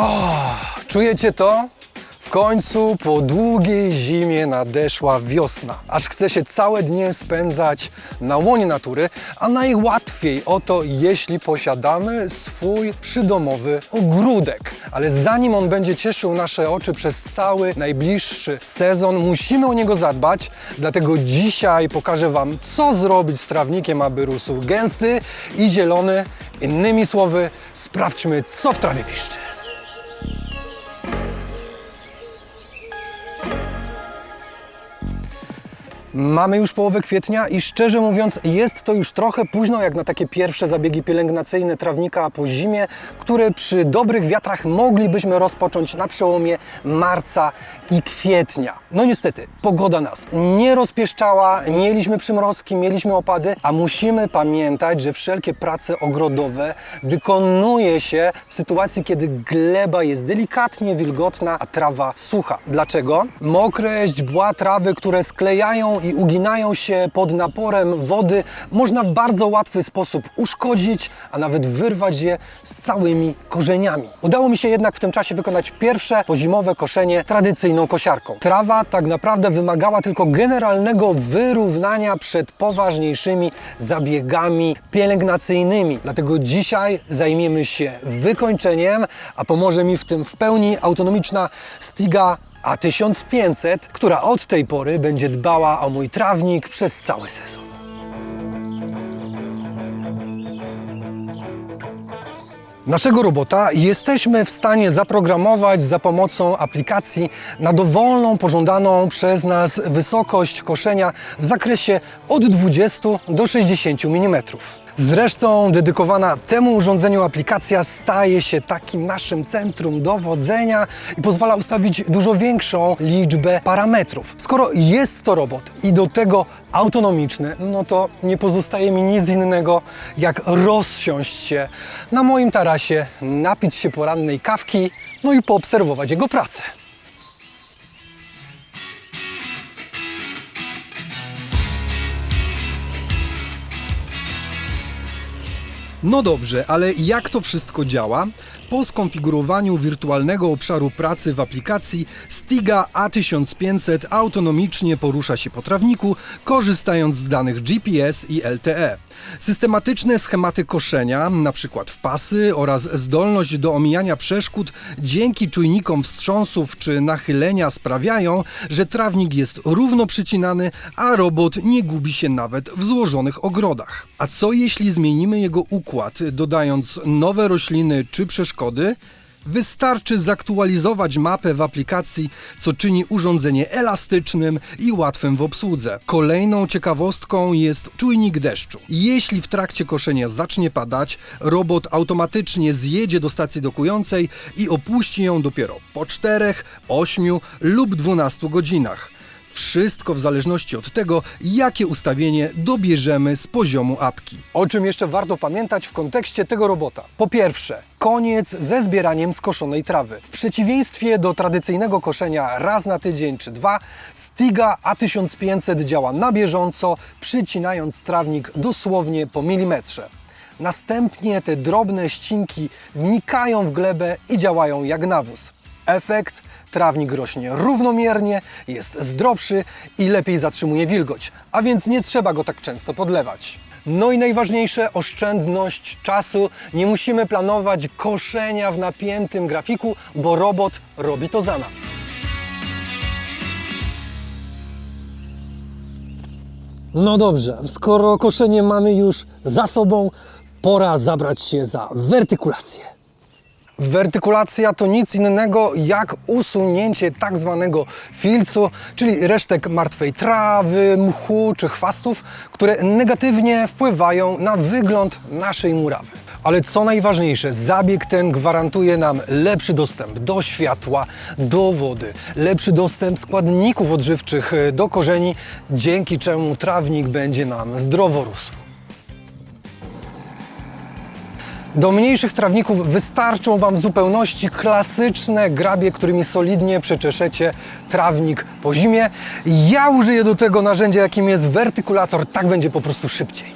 O, czujecie to? W końcu po długiej zimie nadeszła wiosna. Aż chce się całe dnie spędzać na łonie natury, a najłatwiej o to, jeśli posiadamy swój przydomowy ogródek. Ale zanim on będzie cieszył nasze oczy przez cały najbliższy sezon, musimy o niego zadbać. Dlatego dzisiaj pokażę Wam, co zrobić z trawnikiem, aby rósł gęsty i zielony. Innymi słowy, sprawdźmy, co w trawie piszczy. Mamy już połowę kwietnia i szczerze mówiąc jest to już trochę późno jak na takie pierwsze zabiegi pielęgnacyjne trawnika po zimie, które przy dobrych wiatrach moglibyśmy rozpocząć na przełomie marca i kwietnia. No niestety, pogoda nas nie rozpieszczała, mieliśmy przymrozki, mieliśmy opady, a musimy pamiętać, że wszelkie prace ogrodowe wykonuje się w sytuacji, kiedy gleba jest delikatnie wilgotna, a trawa sucha. Dlaczego? Mokre źdźbła trawy, które sklejają i uginają się pod naporem wody, można w bardzo łatwy sposób uszkodzić, a nawet wyrwać je z całymi korzeniami. Udało mi się jednak w tym czasie wykonać pierwsze pozimowe koszenie tradycyjną kosiarką. Trawa tak naprawdę wymagała tylko generalnego wyrównania przed poważniejszymi zabiegami pielęgnacyjnymi. Dlatego dzisiaj zajmiemy się wykończeniem, a pomoże mi w tym w pełni autonomiczna Stiga a 1500, która od tej pory będzie dbała o mój trawnik przez cały sezon. Naszego robota jesteśmy w stanie zaprogramować za pomocą aplikacji na dowolną, pożądaną przez nas wysokość koszenia w zakresie od 20 do 60 mm. Zresztą dedykowana temu urządzeniu aplikacja staje się takim naszym centrum dowodzenia i pozwala ustawić dużo większą liczbę parametrów. Skoro jest to robot i do tego autonomiczny, no to nie pozostaje mi nic innego jak rozsiąść się na moim tarasie, napić się porannej kawki, no i poobserwować jego pracę. No dobrze, ale jak to wszystko działa? Po skonfigurowaniu wirtualnego obszaru pracy w aplikacji Stiga A1500 autonomicznie porusza się po trawniku, korzystając z danych GPS i LTE. Systematyczne schematy koszenia, np. wpasy oraz zdolność do omijania przeszkód dzięki czujnikom wstrząsów czy nachylenia sprawiają, że trawnik jest równo przycinany, a robot nie gubi się nawet w złożonych ogrodach. A co jeśli zmienimy jego układ, dodając nowe rośliny czy przeszkody? Wystarczy zaktualizować mapę w aplikacji, co czyni urządzenie elastycznym i łatwym w obsłudze. Kolejną ciekawostką jest czujnik deszczu. Jeśli w trakcie koszenia zacznie padać, robot automatycznie zjedzie do stacji dokującej i opuści ją dopiero po 4, 8 lub 12 godzinach. Wszystko w zależności od tego, jakie ustawienie dobierzemy z poziomu apki. O czym jeszcze warto pamiętać w kontekście tego robota? Po pierwsze, koniec ze zbieraniem skoszonej trawy. W przeciwieństwie do tradycyjnego koszenia raz na tydzień czy dwa, Stiga A1500 działa na bieżąco, przycinając trawnik dosłownie po milimetrze. Następnie te drobne ścinki wnikają w glebę i działają jak nawóz. Efekt trawnik rośnie równomiernie, jest zdrowszy i lepiej zatrzymuje wilgoć, a więc nie trzeba go tak często podlewać. No i najważniejsze, oszczędność czasu. Nie musimy planować koszenia w napiętym grafiku, bo robot robi to za nas. No dobrze, skoro koszenie mamy już za sobą, pora zabrać się za wertykulację. Wertykulacja to nic innego jak usunięcie tak zwanego filcu, czyli resztek martwej trawy, mchu czy chwastów, które negatywnie wpływają na wygląd naszej murawy. Ale co najważniejsze, zabieg ten gwarantuje nam lepszy dostęp do światła, do wody, lepszy dostęp składników odżywczych do korzeni, dzięki czemu trawnik będzie nam zdrowo rósł. Do mniejszych trawników wystarczą Wam w zupełności klasyczne grabie, którymi solidnie przeczeszecie trawnik po zimie. Ja użyję do tego narzędzia, jakim jest wertykulator, tak będzie po prostu szybciej.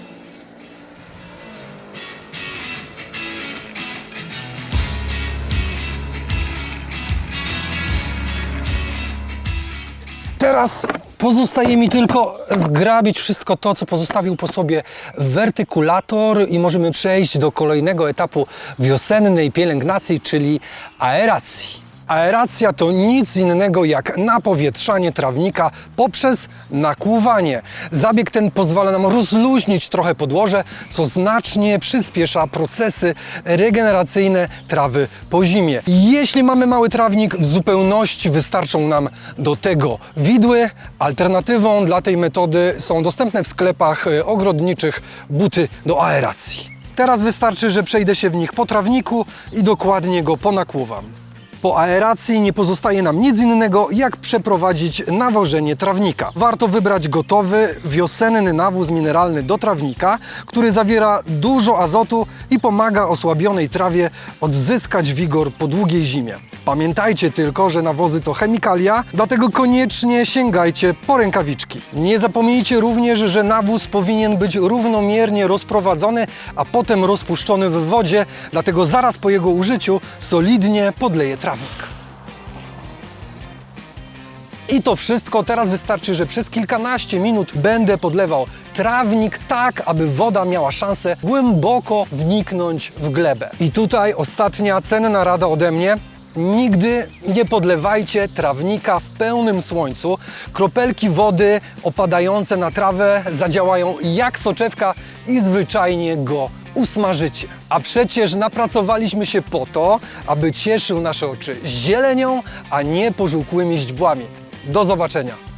Teraz pozostaje mi tylko zgrabić wszystko to, co pozostawił po sobie wertykulator i możemy przejść do kolejnego etapu wiosennej pielęgnacji, czyli aeracji. Aeracja to nic innego jak napowietrzanie trawnika poprzez nakłuwanie. Zabieg ten pozwala nam rozluźnić trochę podłoże, co znacznie przyspiesza procesy regeneracyjne trawy po zimie. Jeśli mamy mały trawnik, w zupełności wystarczą nam do tego widły. Alternatywą dla tej metody są dostępne w sklepach e, ogrodniczych buty do aeracji. Teraz wystarczy, że przejdę się w nich po trawniku i dokładnie go ponakłuwam. Po aeracji nie pozostaje nam nic innego, jak przeprowadzić nawożenie trawnika. Warto wybrać gotowy, wiosenny nawóz mineralny do trawnika, który zawiera dużo azotu i pomaga osłabionej trawie odzyskać wigor po długiej zimie. Pamiętajcie tylko, że nawozy to chemikalia, dlatego koniecznie sięgajcie po rękawiczki. Nie zapomnijcie również, że nawóz powinien być równomiernie rozprowadzony, a potem rozpuszczony w wodzie, dlatego zaraz po jego użyciu solidnie podleje I to wszystko. Teraz wystarczy, że przez kilkanaście minut będę podlewał trawnik tak, aby woda miała szansę głęboko wniknąć w glebę. I tutaj ostatnia cenna rada ode mnie. Nigdy nie podlewajcie trawnika w pełnym słońcu. Kropelki wody opadające na trawę zadziałają jak soczewka i zwyczajnie go usmażycie. A przecież napracowaliśmy się po to, aby cieszył nasze oczy zielenią, a nie pożółkłymi źdźbłami. Do zobaczenia.